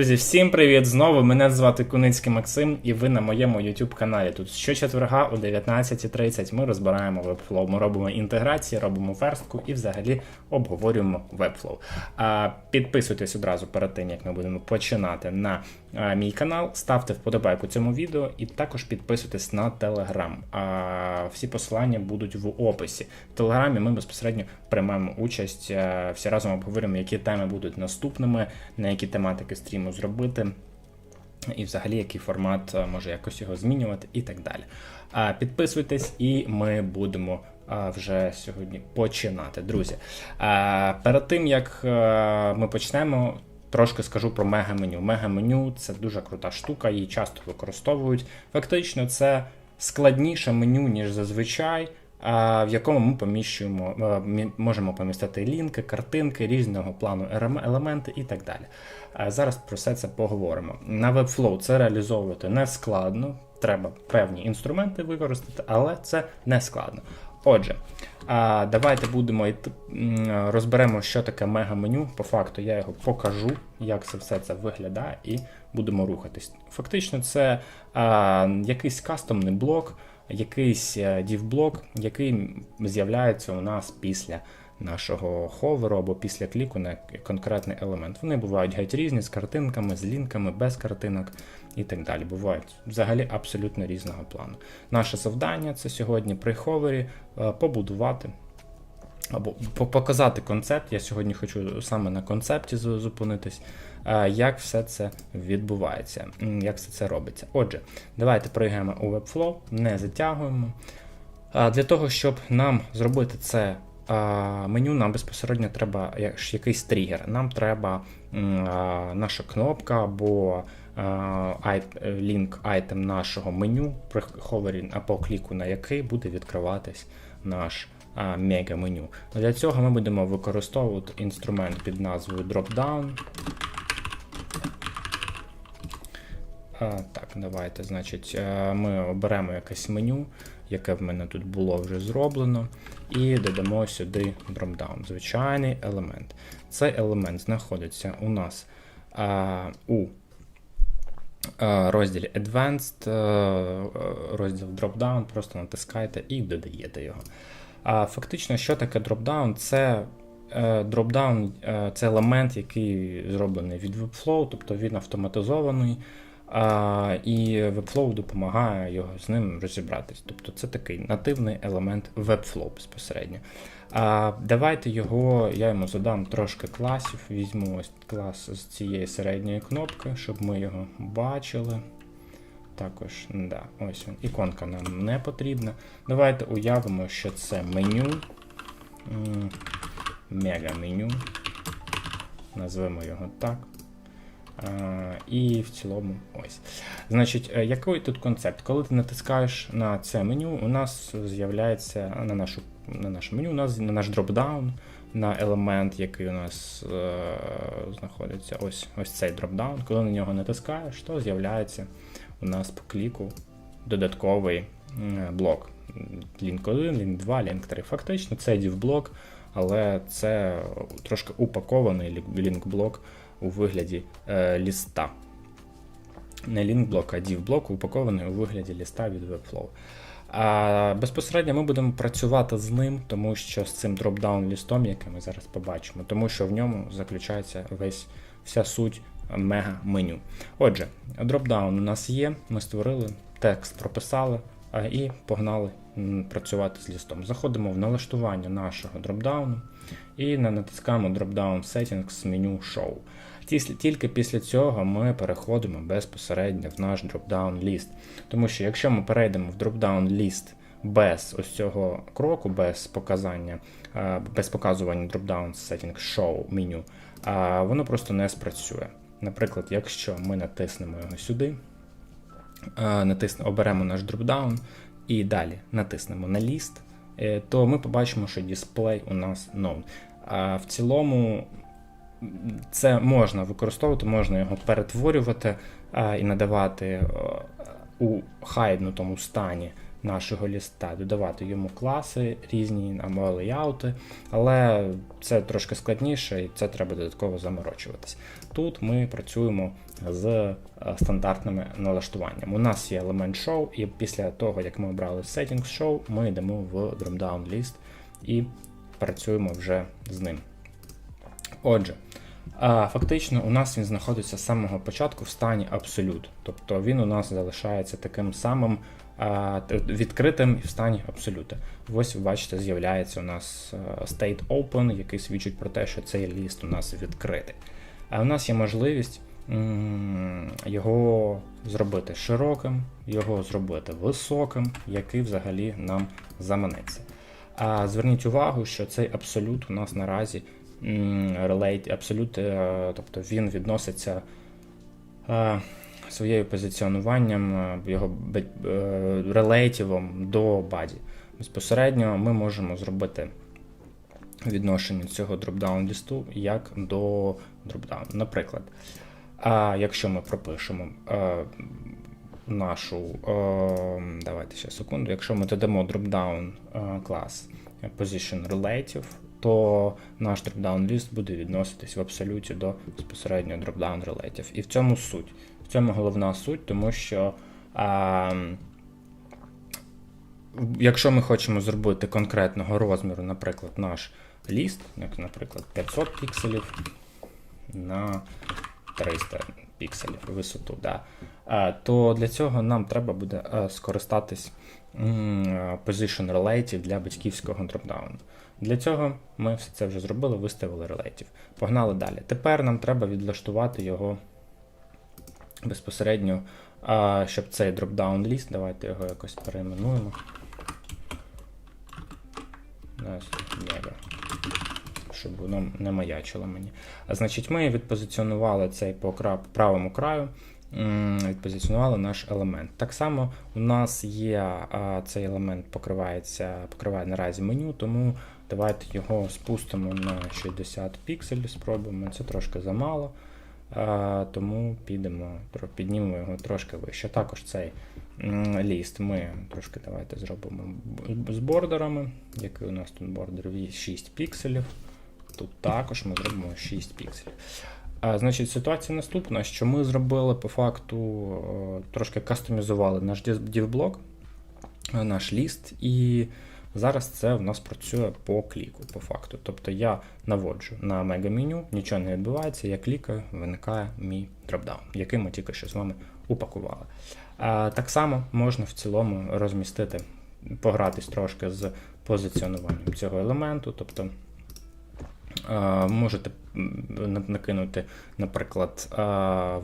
Друзі, всім привіт знову. Мене звати Куницький Максим, і ви на моєму YouTube каналі. Тут щочетверга о 19.30 ми розбираємо Webflow. Ми робимо інтеграції, робимо верстку і взагалі обговорюємо Webflow. Підписуйтесь одразу перед тим, як ми будемо починати на мій канал. Ставте вподобайку цьому відео і також підписуйтесь на Telegram. Всі посилання будуть в описі. В Телеграмі ми безпосередньо приймаємо участь. всі разом обговорюємо, які теми будуть наступними, на які тематики стріму зробити. І взагалі, який формат може якось його змінювати, і так далі. Підписуйтесь, і ми будемо вже сьогодні починати. Друзі, перед тим як ми почнемо, трошки скажу про мега-меню. Мега-меню це дуже крута штука, її часто використовують. Фактично, це складніше меню, ніж зазвичай. В якому ми поміщуємо, можемо помістити лінки, картинки, різного плану елементи і так далі. Зараз про все це поговоримо. На Webflow це реалізовувати не складно, треба певні інструменти використати, але це не складно. Отже, давайте будемо розберемо, що таке мега-меню. По факту я його покажу, як це все це виглядає, і будемо рухатись. Фактично, це якийсь кастомний блок, якийсь дівблок, який з'являється у нас після нашого ховеру або після кліку на конкретний елемент. Вони бувають геть різні з картинками, з лінками, без картинок і так далі. Бувають взагалі абсолютно різного плану. Наше завдання це сьогодні при ховері е, побудувати. Або показати концепт. Я сьогодні хочу саме на концепті зупинитись, як все це відбувається, як все це робиться. Отже, давайте пригаємо у Webflow, не затягуємо. Для того, щоб нам зробити це меню, нам безпосередньо треба якийсь тригер. Нам треба наша кнопка або лінк айтем нашого меню, при ховері або кліку на який буде відкриватись наш мега-меню. Для цього ми будемо використовувати інструмент під назвою Dropdown. Так, давайте, значить, ми оберемо якесь меню, яке в мене тут було вже зроблено, і додамо сюди дропдаун. Звичайний елемент. Цей елемент знаходиться у нас а, у розділі Advanced, розділ Dropdown, просто натискаєте і додаєте його. А фактично, що таке Dropdown? Це е, Dropdown е, це елемент, який зроблений від Webflow, тобто він автоматизований. І Webflow допомагає його з ним розібратись. Тобто це такий нативний елемент Webflow безпосередньо. А, давайте його, я йому задам трошки класів. Візьму ось клас з цієї середньої кнопки, щоб ми його бачили. Також, да, ось він. Іконка нам не потрібна. Давайте уявимо, що це меню. Мега-меню. Назвемо його так. І в цілому ось. Значить, е, який тут концепт? Коли ти натискаєш на це меню, у нас з'являється на нашу на наше меню, у нас на наш дропдаун, на елемент, який у нас е, знаходиться, ось ось цей дропдаун. Коли на нього натискаєш, то з'являється у нас по кліку додатковий блок. Лінк 1, лінк 2, лінк 3. Фактично це div-блок, але це трошки упакований лінк-блок у вигляді е, ліста. Не лінк-блок, а div-блок упакований у вигляді ліста від Webflow. А безпосередньо ми будемо працювати з ним, тому що з цим дропдаун лістом, який ми зараз побачимо, тому що в ньому заключається весь вся суть мега-меню. Отже, дропдаун у нас є, ми створили, текст прописали і погнали працювати з лістом. Заходимо в налаштування нашого дропдауну і на- натискаємо Dropdown Settings меню Show. Тільки після цього ми переходимо безпосередньо в наш дропдаун ліст. Тому що якщо ми перейдемо в дропдаун ліст без ось цього кроку, без показання, без показування Dropdown Settings Show меню, воно просто не спрацює. Наприклад, якщо ми натиснемо його сюди, е, натисне, оберемо наш дропдаун і далі натиснемо на ліст, е, то ми побачимо, що дисплей у нас known. А в цілому це можна використовувати, можна його перетворювати і надавати е, у хайднутому стані нашого ліста, додавати йому класи різні або леяути, але це трошки складніше і це треба додатково заморочуватись. Тут ми працюємо з е, стандартними налаштуваннями. У нас є елемент show, і після того, як ми обрали Settings Show, ми йдемо в dropdown list і працюємо вже з ним. Отже, фактично у нас він знаходиться з самого початку в стані абсолют. Тобто він у нас залишається таким самим відкритим і в стані абсолюта. Ось ви бачите, з'являється у нас а, state open, який свідчить про те, що цей ліст у нас відкритий. А у нас є можливість його зробити широким, його зробити високим, який взагалі нам заманеться. А зверніть увагу, що цей абсолют у нас наразі абсолют, е, тобто він відноситься е, своєю позиціонуванням, е, його е, до баді. Безпосередньо ми можемо зробити відношення цього дропдаун лісту як до дропдауну. Наприклад, а якщо ми пропишемо е, нашу, давайте ще секунду, якщо ми додамо дропдаун клас Position Relative, то наш дропдаун ліст буде відноситись в абсолюті до безпосередньо дропдаун Relative. І в цьому суть. Цьому головна суть, тому що. е, Якщо ми хочемо зробити конкретного розміру, наприклад, наш ліст, як, наприклад, 500 пікселів на 300 пікселів висоту, да, а, то для цього нам треба буде а, скористатись м, а, Position Relative для батьківського дропдауну. Для цього ми все це вже зробили, виставили Relative. Погнали далі. Тепер нам треба відлаштувати його безпосередньо, а, щоб цей дропдаун ліст, давайте його якось перейменуємо. Щоб воно не маячило мені. А значить, ми відпозиціонували цей по правому краю, відпозиціонували наш елемент. Так само у нас є цей елемент покривається, покриває наразі меню, тому давайте його спустимо на 60 пікселів, спробуємо. Це трошки замало. Тому підемо, піднімемо його трошки вище. Також цей ліст ми трошки давайте зробимо з бордерами. Який у нас тут бордер? 6 пікселів. Тут також ми зробимо 6 пікселів. А, значить, ситуація наступна, що ми зробили по факту, трошки кастомізували наш дівблок, наш ліст, і зараз це в нас працює по кліку, по факту. Тобто я наводжу на мега-меню, нічого не відбувається, я клікаю, виникає мій дропдаун, який ми тільки що з вами упакували. Так само можна в цілому розмістити, погратись трошки з позиціонуванням цього елементу. тобто Можете накинути, наприклад,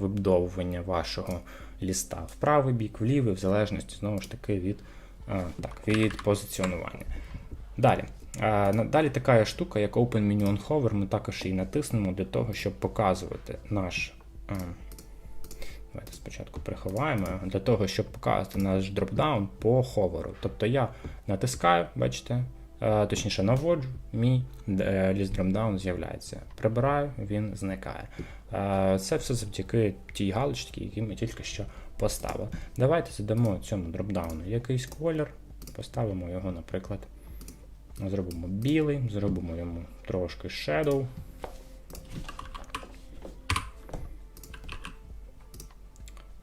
вибудовування вашого ліста в правий бік, в лівий, в залежності знову ж таки від, так, від позиціонування. Далі. Далі така штука, як Open Menu on Hover, ми також її натиснемо для того, щоб показувати наш. Давайте спочатку приховаємо для того, щоб показати наш дропдаун по ховеру. Тобто я натискаю, бачите, точніше наводжу, мій е, ліст дропдаун з'являється. Прибираю, він зникає. Це все завдяки тій галочці, які ми тільки що поставили. Давайте задамо цьому дропдауну якийсь колір, поставимо його, наприклад, зробимо білий, зробимо йому трошки shadow.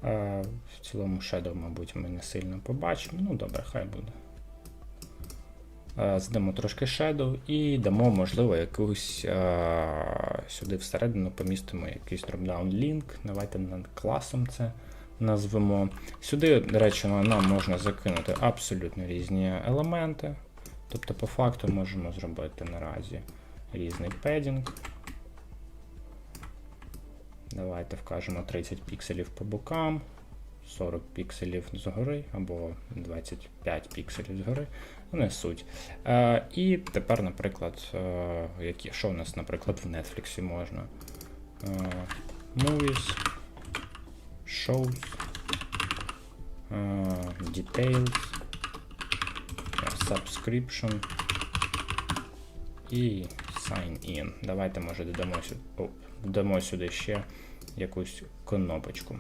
Е, В цілому Shadow, мабуть, ми не сильно побачимо. Ну, добре, хай буде. Е, Задамо трошки Shadow і дамо, можливо, якусь е, сюди всередину помістимо якийсь dropdown link. Давайте над класом це назвемо. Сюди, до речі, нам можна закинути абсолютно різні елементи. Тобто, по факту можемо зробити наразі різний педінг. Давайте вкажемо 30 пікселів по бокам, 40 пікселів згори або 25 пікселів згори. Ну, Не суть. Е, і тепер, наприклад, е, які, що у нас, наприклад, в Netflix можна? Е, movies, shows, е, details, е, subscription і sign in. Давайте, може, додамо сюди, додамо сюди ще якусь кнопочку.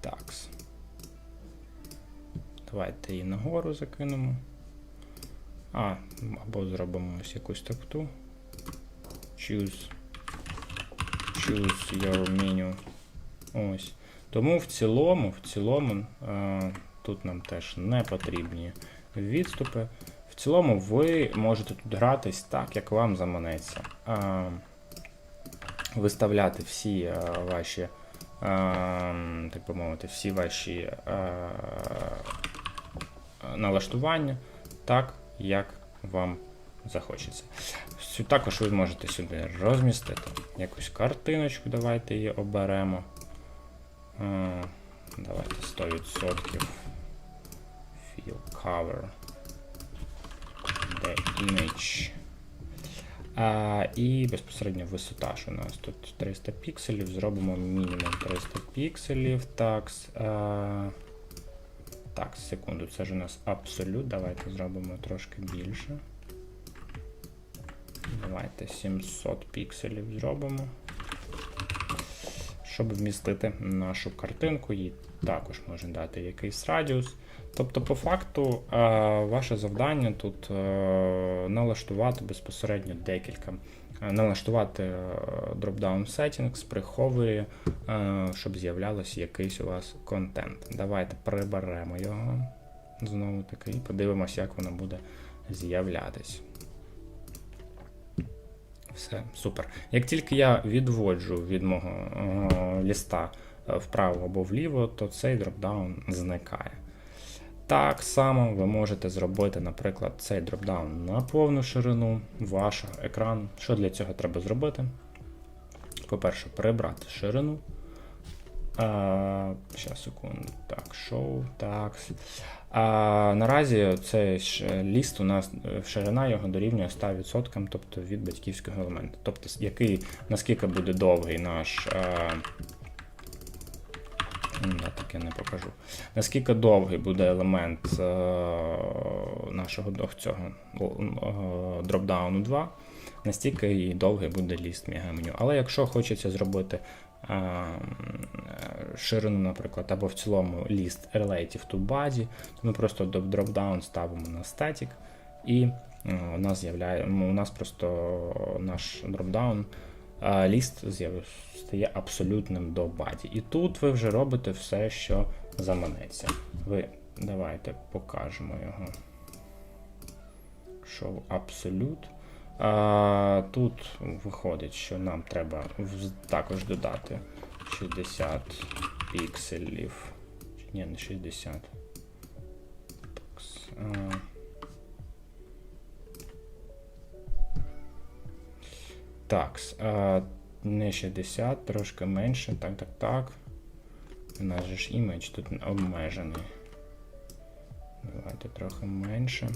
Такс. Давайте її нагору закинемо. А, або зробимо ось якусь такту. choose, choose your menu. Ось. Тому в цілому, в цілому, е, тут нам теж не потрібні відступи. В цілому ви можете тут гратись так, як вам заманеться. Е, виставляти всі е, ваші, так би мовити, всі ваші налаштування так, як вам захочеться. Також ви можете сюди розмістити якусь картиночку, давайте її оберемо. Е, Давайте 100% fill cover the image. А, і безпосередньо висота ж у нас тут 300 пікселів, зробимо мінімум 300 пікселів. Так, а, так, секунду, це ж у нас абсолют. Давайте зробимо трошки більше. Давайте 700 пікселів зробимо. Щоб вмістити нашу картинку, їй також можна дати якийсь радіус. Тобто, по факту, е, ваше завдання тут е, налаштувати безпосередньо декілька. Е, Налаштувати dropdown settings, приховує, щоб з'являлося якийсь у вас контент. Давайте приберемо його знову таки і подивимося, як воно буде з'являтись. Все, супер. Як тільки я відводжу від мого е, ліста е, вправо або вліво, то цей дропдаун зникає. Так само ви можете зробити, наприклад, цей дропдаун на повну ширину вашого екрану. Що для цього треба зробити? По-перше, прибрати ширину. А, Щас, секунду. Так, show, так. А, наразі цей ліст у нас е, ширина його дорівнює 100%, тобто від батьківського елементу. Тобто, який, наскільки буде довгий наш. А, я не покажу. Наскільки довгий буде елемент е, нашого цього дропдауну 2, настільки і довгий буде ліст мегаменю. Але якщо хочеться зробити ширину, наприклад, або в цілому ліст relative to body, то ми просто до дропдаун ставимо на static і е, у нас з'являє, у нас просто наш дропдаун ліст стає абсолютним до баді. І тут ви вже робите все, що заманеться. Ви давайте покажемо його. Show Absolute. А, тут виходить, що нам треба також додати 60 пікселів. Ні, не 60. Так, а, не 60, трошки менше. Так, так, так. У нас же ж імідж тут обмежений. Давайте трохи менше.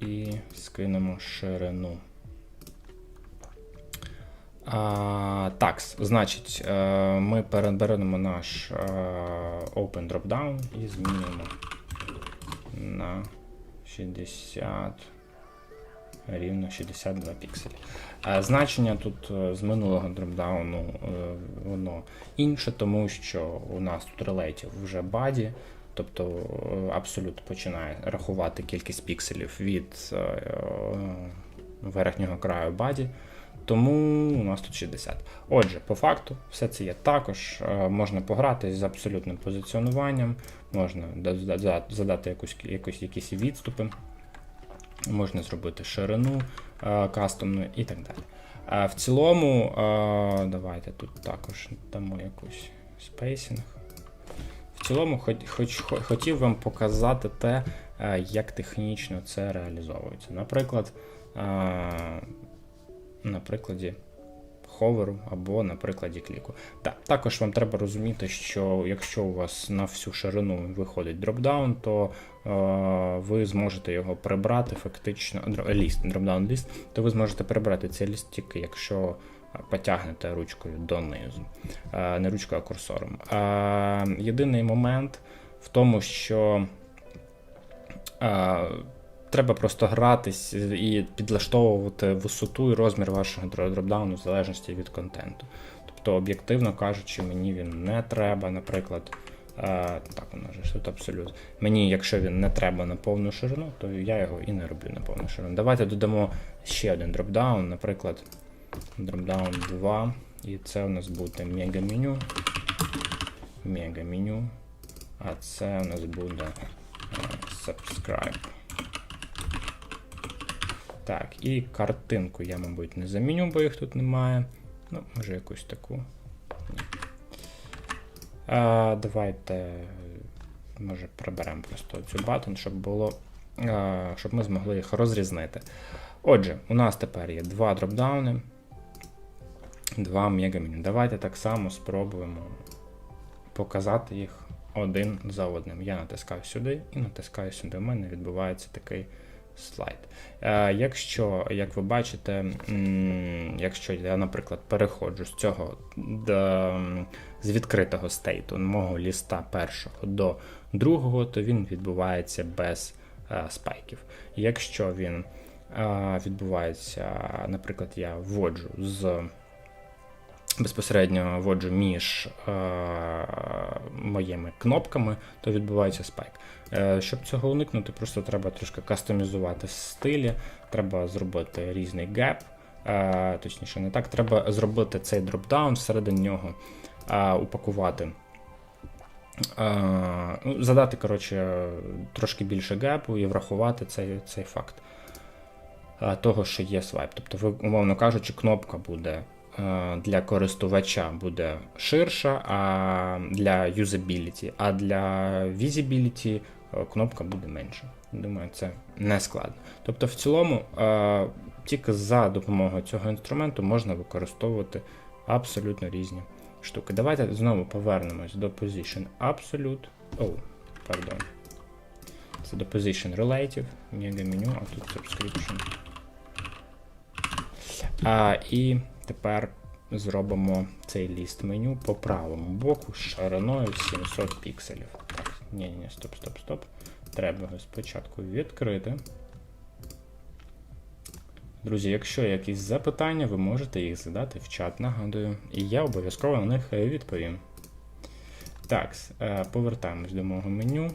І скинемо ширину. А, так, значить, е, ми переберемо наш е, Open Dropdown і змінюємо на 60 рівно 62 пікселі. Значення тут е, з минулого дропдауну е, воно інше, тому що у нас тут релейтів вже баді, тобто е, абсолют починає рахувати кількість пікселів від е, е, верхнього краю баді. Тому у нас тут 60. Отже, по факту, все це є також. Можна пограти з абсолютним позиціонуванням, можна да- да- задати якусь, якусь, якісь відступи, можна зробити ширину кастомну і так далі. В цілому, давайте тут також дамо якусь спейсінг. Цілому, хоч, хотів вам показати те, е, як технічно це реалізовується. Наприклад, е, на прикладі ховеру або на прикладі кліку. Так, також вам треба розуміти, що якщо у вас на всю ширину виходить дропдаун, то е, ви зможете його прибрати фактично ліст, дропдаун ліст, то ви зможете прибрати цей ліст тільки якщо потягнете ручкою донизу, не ручкою, а курсором. Єдиний момент в тому, що треба просто гратись і підлаштовувати висоту і розмір вашого дропдауну в залежності від контенту. Тобто, об'єктивно кажучи, мені він не треба, наприклад, так, воно ж тут абсолютно. Мені, якщо він не треба на повну ширину, то я його і не роблю на повну ширину. Давайте додамо ще один дропдаун, наприклад, дропдаун 2. І це у нас буде мега-меню. Мега-меню. А це у нас буде е, subscribe. Так, і картинку я, мабуть, не заміню, бо їх тут немає. Ну, може якусь таку. А, давайте, може, приберемо просто цю бутton, щоб було, а, щоб ми змогли їх розрізнити. Отже, у нас тепер є два дропдауни, два мегаменю. Давайте так само спробуємо показати їх один за одним. Я натискаю сюди і натискаю сюди. У мене відбувається такий слайд. Е, якщо, як ви бачите, якщо я, наприклад, переходжу з цього з відкритого стейту мого ліста першого до другого, то він відбувається без е, спайків. Якщо він е, відбувається, наприклад, я вводжу з безпосередньо вводжу між е, моїми кнопками, то відбувається спайк. Е, щоб цього уникнути, просто треба трошки кастомізувати стилі, треба зробити різний геп. Е, точніше, не так, треба зробити цей дропдаун, всередині нього е, упакувати. Е, ну, задати, коротше, трошки більше гепу і врахувати цей, цей факт е, того, що є свайп. Тобто, ви, умовно кажучи, кнопка буде для користувача буде ширша, а для юзабіліті, а для visibility е, кнопка буде менша. Думаю, це не складно. Тобто, в цілому, е, тільки за допомогою цього інструменту можна використовувати абсолютно різні штуки. Давайте знову повернемось до Position Absolute. О, пардон. Це до Position Relative, мега меню, а тут Subscription. А, І тепер зробимо цей ліст меню по правому боку з шириною 700 пікселів. Так, ні, ні, стоп, стоп, стоп. Треба його спочатку відкрити. Друзі, якщо є якісь запитання, ви можете їх задати в чат, нагадую, і я обов'язково на них відповім. Так, е, повертаємось до мого меню.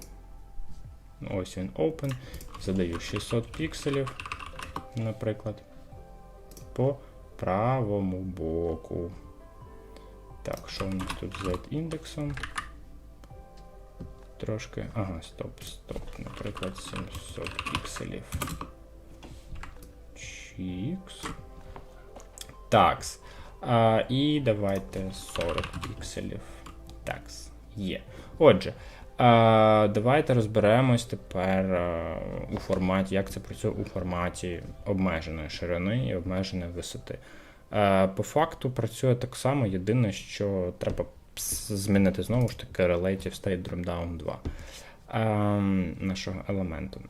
Ось він Open. Задаю 600 пікселів, наприклад, по правому боку. Так, що у нас тут з індексом? Трошки. Ага, стоп, стоп. Наприклад, 700 пікселів. Чікс. Такс. А, І давайте 40 пікселів. Такс. Є. Отже, давайте розберемось тепер а, у форматі, як це працює у форматі обмеженої ширини і обмеженої висоти. А, по факту працює так само. Єдине, що треба змінити знову ж таки Relative State Dropdown 2 ем, нашого елементу.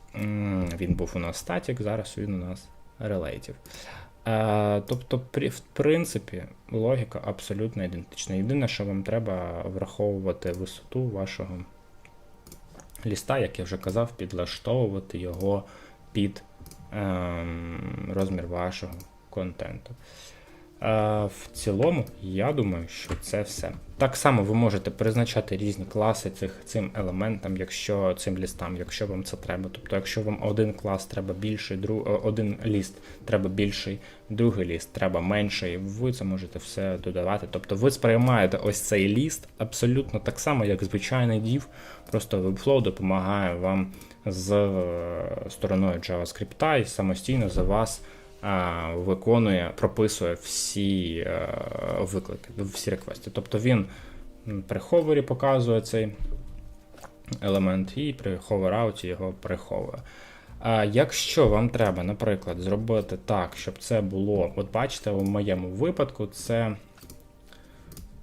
Він був у нас static, зараз він у нас relative. Е, тобто, в принципі, логіка абсолютно ідентична. Єдине, що вам треба враховувати висоту вашого ліста, як я вже казав, підлаштовувати його під ем, розмір вашого контенту. Е, В цілому, я думаю, що це все. Так само ви можете призначати різні класи цих, цим елементам, якщо цим лістам, якщо вам це треба. Тобто, якщо вам один клас треба більший, друг, е, один ліст треба більший, другий ліст треба менший, ви це можете все додавати. Тобто ви сприймаєте ось цей ліст абсолютно так само, як звичайний div, просто Webflow допомагає вам з е, стороною JavaScript і самостійно за вас виконує, прописує всі е, виклики, всі реквести. Тобто він при ховері показує цей елемент і при ховерауті його приховує. А якщо вам треба, наприклад, зробити так, щоб це було, от бачите, у моєму випадку це.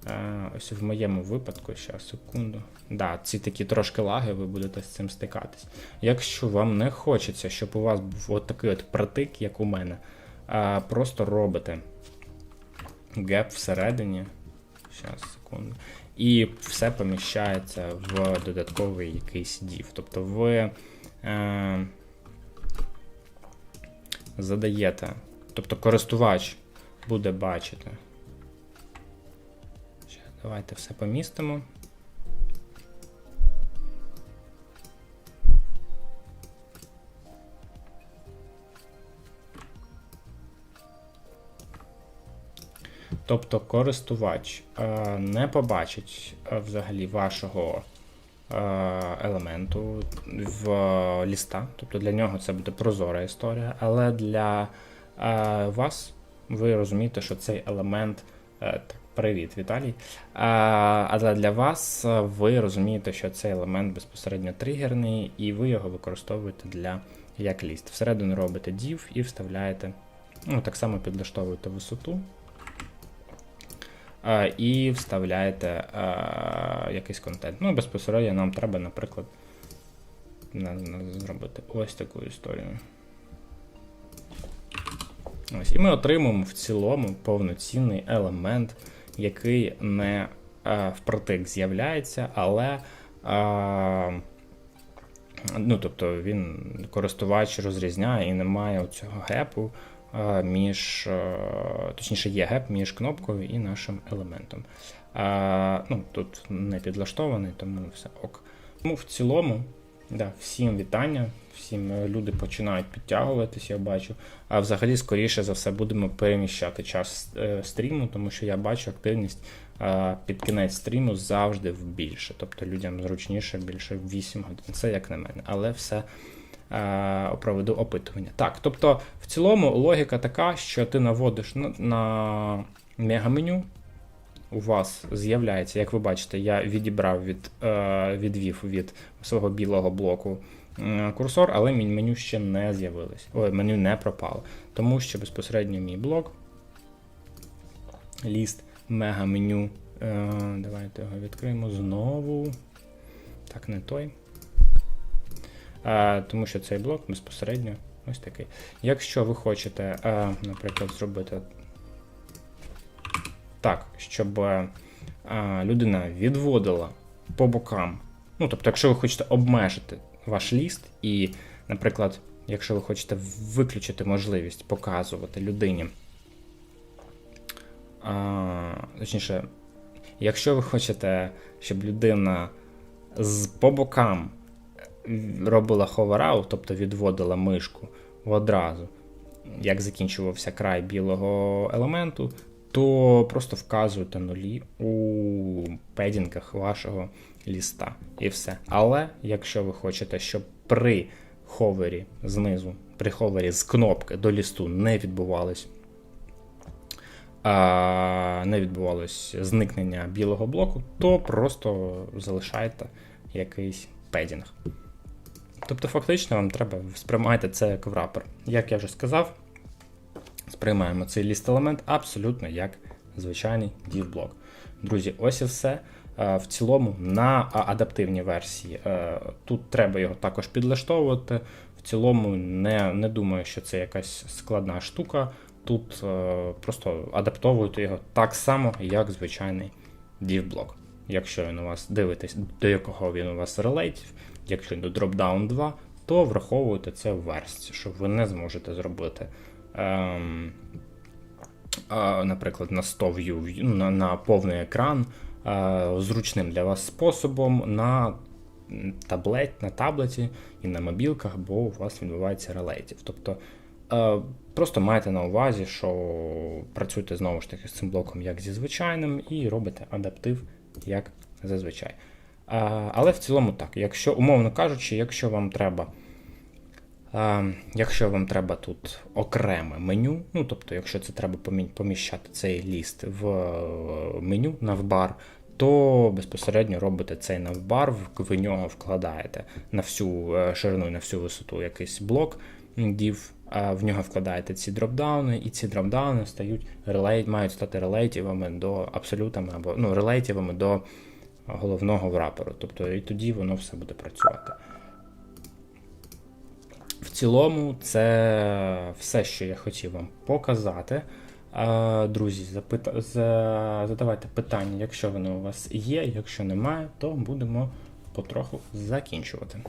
Е, Ось в моєму випадку, зараз, секунду. Да, ці такі трошки лаги, ви будете з цим стикатись. Якщо вам не хочеться, щоб у вас був от такий от притик, як у мене, просто робите геп всередині. Зараз, секунду. І все поміщається в додатковий якийсь div. Тобто ви е, задаєте, тобто користувач буде бачити. Давайте все помістимо. Тобто користувач е, не побачить е, взагалі вашого е, елементу в ліста. Тобто для нього це буде прозора історія, але для вас ви розумієте, що цей елемент так е, Привіт, Віталій. Але для вас е, ви розумієте, що цей елемент безпосередньо тригерний, і ви його використовуєте для як ліст. Всередину робите div і вставляєте, ну, так само підлаштовуєте висоту. А, і вставляєте а, якийсь контент. Ну, безпосередньо нам треба, наприклад, на, на, зробити ось таку історію. Ось, І ми отримуємо в цілому повноцінний елемент, який не а, впритик з'являється, але. А, Ну, тобто він користувач розрізняє і немає цього гепу між, точніше, є геп між кнопкою і нашим елементом. Ну, Тут не підлаштований, тому все ок. Тому в цілому, да, всім вітання, всім е, люди починають підтягуватись, я бачу. А взагалі, скоріше за все, будемо переміщати час е, стріму, тому що я бачу активність під кінець стріму завжди в більше. Тобто людям зручніше більше 8 годин. Це як на мене, але все. Проведу опитування. Так, тобто, в цілому логіка така, що ти наводиш на, на мегаменю, у вас з'являється, як ви бачите, я відібрав від, е, відвів від свого білого блоку е, курсор, але мій меню ще не з'явилось. Ой, меню не пропало. Тому що безпосередньо мій блок, ліст, мега меню. Е, давайте його відкриємо знову. Так, не той. Е, тому що цей блок безпосередньо ось такий. Якщо ви хочете, е, наприклад, зробити так, щоб е, людина відводила по бокам. Ну, тобто, якщо ви хочете обмежити ваш ліст, і, наприклад, якщо ви хочете виключити можливість показувати людині, а, точніше, якщо ви хочете, щоб людина з по бокам робила ховераут, тобто відводила мишку одразу, як закінчувався край білого елементу, то просто вказуєте нулі у педінгах вашого ліста і все. Але якщо ви хочете, щоб при ховері знизу, при ховері з кнопки до лісту не відбувалось не відбувалось зникнення білого блоку, то просто залишайте якийсь педінг. Тобто, фактично, вам треба сприймати це як врапер. Як я вже сказав, сприймаємо цей ліст елемент абсолютно як звичайний div-блок. Друзі, ось і все. В цілому на адаптивній версії тут треба його також підлаштовувати. В цілому не не думаю, що це якась складна штука. Тут просто адаптовуєте його так само, як звичайний div-блок. Якщо він у вас дивитесь, до якого він у вас релейтів, якщо до Dropdown 2, то враховуйте це в версії, що ви не зможете зробити е, наприклад, на 100 view, ну, на, на повний екран е, зручним для вас способом на таблет, на таблеті і на мобілках, бо у вас відбувається релейтів. Тобто е, просто майте на увазі, що працюєте знову ж таки з цим блоком як зі звичайним, і робите адаптив як зазвичай. Але в цілому так, якщо, умовно кажучи, якщо вам треба Якщо вам треба тут окреме меню, ну тобто, якщо це треба поміщати цей ліст в е, меню навбар, то безпосередньо робите цей навбар, в нього вкладаєте на всю е, ширину і на всю висоту якийсь блок div, в нього вкладаєте ці дропдауни, і ці дропдауни стають мають стати релейтівами до абсолютами або ну, релейтівами до головного врапору. Тобто і тоді воно все буде працювати. В цілому, це все, що я хотів вам показати. Друзі, запита... задавайте питання, якщо воно у вас є. Якщо немає, то будемо потроху закінчувати.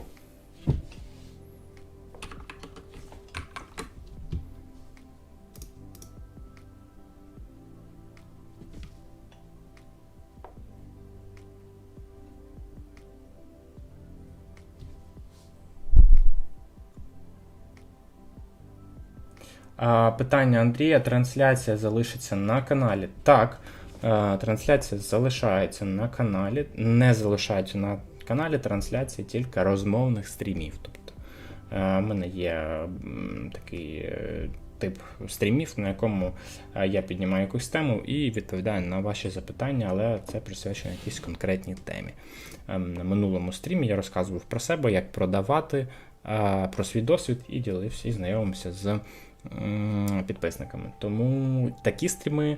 Питання Андрія: трансляція залишиться на каналі. Так, е, трансляція залишається на каналі, не залишається на каналі трансляції тільки розмовних стрімів. Тобто е, в мене є такий е, тип стрімів, на якому я піднімаю якусь тему і відповідаю на ваші запитання, але це присвячено якійсь конкретній темі. Ем, На минулому стрімі я розказував про себе, як продавати, про свій досвід і ділився і знайомився з підписниками. Тому такі стріми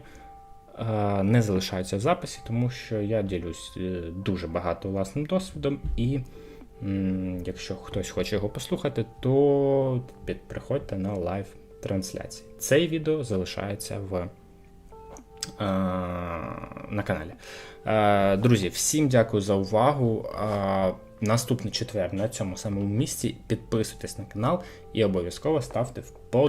е, не залишаються в записі, тому що я ділюсь е, дуже багато власним досвідом, і якщо хтось хоче його послухати, то приходьте на лайв трансляції. Цей відео залишається в. е, На каналі. Друзі, всім дякую за увагу. Наступний четвер на цьому самому місці. Підписуйтесь на канал і обов'язково ставте вподобайки.